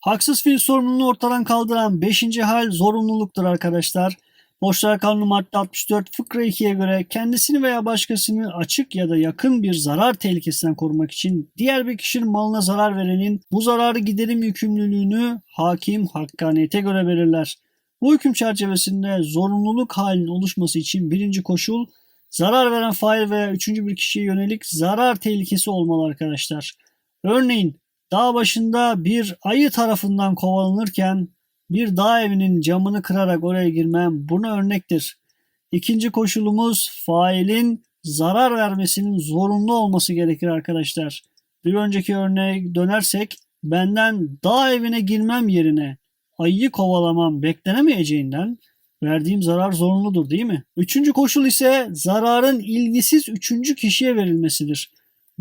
Haksız fiil sorumluluğunu ortadan kaldıran 5. hal zorunluluktur arkadaşlar. Borçlar Kanunu madde 64 fıkra 2'ye göre kendisini veya başkasını açık ya da yakın bir zarar tehlikesinden korumak için diğer bir kişinin malına zarar verenin bu zararı giderim yükümlülüğünü hakim hakkaniyete göre belirler. Bu hüküm çerçevesinde zorunluluk halinin oluşması için birinci koşul zarar veren fail veya üçüncü bir kişiye yönelik zarar tehlikesi olmalı arkadaşlar. Örneğin dağ başında bir ayı tarafından kovalanırken bir dağ evinin camını kırarak oraya girmem buna örnektir. İkinci koşulumuz failin zarar vermesinin zorunlu olması gerekir arkadaşlar. Bir önceki örneğe dönersek benden dağ evine girmem yerine ayıyı kovalamam beklenemeyeceğinden verdiğim zarar zorunludur değil mi? Üçüncü koşul ise zararın ilgisiz üçüncü kişiye verilmesidir.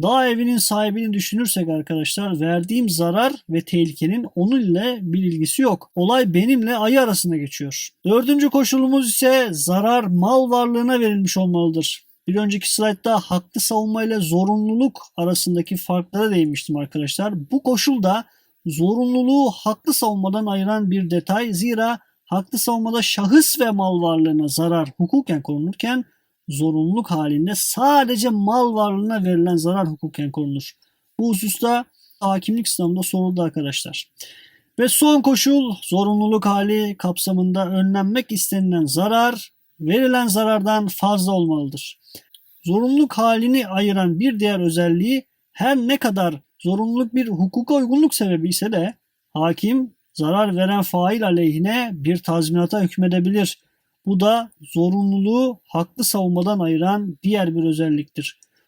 Dağ evinin sahibini düşünürsek arkadaşlar verdiğim zarar ve tehlikenin onun ile bir ilgisi yok. Olay benimle ayı arasında geçiyor. Dördüncü koşulumuz ise zarar mal varlığına verilmiş olmalıdır. Bir önceki slaytta haklı savunma ile zorunluluk arasındaki farklara değinmiştim arkadaşlar. Bu koşul da zorunluluğu haklı savunmadan ayıran bir detay. Zira haklı savunmada şahıs ve mal varlığına zarar hukuken korunurken zorunluluk halinde sadece mal varlığına verilen zarar hukuken korunur. Bu hususta hakimlik sınavında soruldu arkadaşlar. Ve son koşul zorunluluk hali kapsamında önlenmek istenilen zarar verilen zarardan fazla olmalıdır. Zorunluluk halini ayıran bir diğer özelliği her ne kadar zorunluluk bir hukuka uygunluk sebebi ise de hakim zarar veren fail aleyhine bir tazminata hükmedebilir. Bu da zorunluluğu haklı savunmadan ayıran diğer bir özelliktir.